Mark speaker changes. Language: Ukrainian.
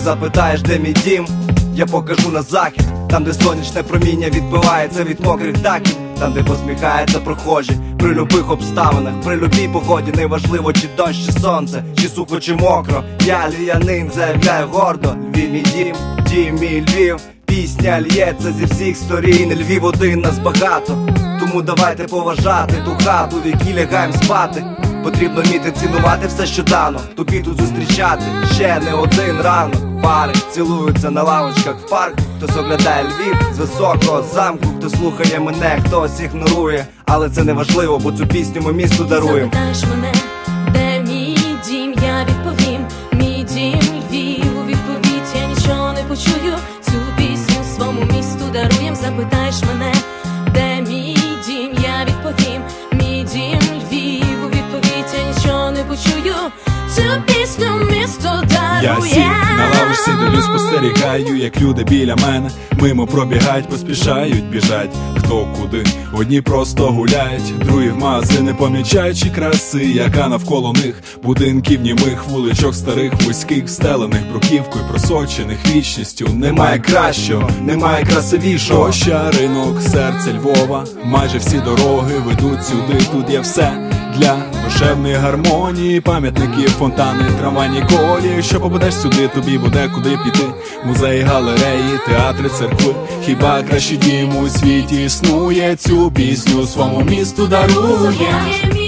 Speaker 1: запитаєш, де мій дім, я покажу на захід, там, де сонячне проміння відбивається від мокрих дахів, там, де посміхається прохожі, при любих обставинах, при любій погоді, неважливо, чи дощ, чи сонце, чи сухо, чи мокро. Я ліянин заявляю гордо, Львів мій дім, дім мій Львів. Пісня л'ється зі всіх сторін, Львів один нас багато. Тому давайте поважати ту хату, в якій лягаєм спати. Потрібно вміти цінувати все, що дано, тобі тут зустрічати ще не один ранок. Пари цілуються на лавочках в парку. Хтось оглядає Львів з високого замку, хто слухає мене, хтось ігнорує. Але це не важливо, бо цю пісню ми місту даруємо.
Speaker 2: Запитаєш мене, де мій дім, я відповім, мій дім Львів у відповідь я нічого не почую. Цю пісню своєму місту даруєм. Запитаєш мене, Цю пісню місто
Speaker 3: Я
Speaker 2: дарує.
Speaker 3: на лавочці, дивлюсь, спостерігаю, як люди біля мене мимо пробігають, поспішають, біжать. Хто куди? Одні просто гуляють, другі в магазини помічаючи краси, яка навколо них будинків німих, вуличок старих, вузьких, встелених бруківкою, просочених вічністю. Немає кращого, немає красивішого. Площа, ринок, серце Львова. Майже всі дороги ведуть сюди. Тут є все для душевної гармонії, пам'ятники, фонтани, трамвайні колії. Що попадеш сюди, тобі буде куди піти. Музеї, галереї, театри, церкви. Хіба кращий дім у світі існує цю пісню своєму місту дарує.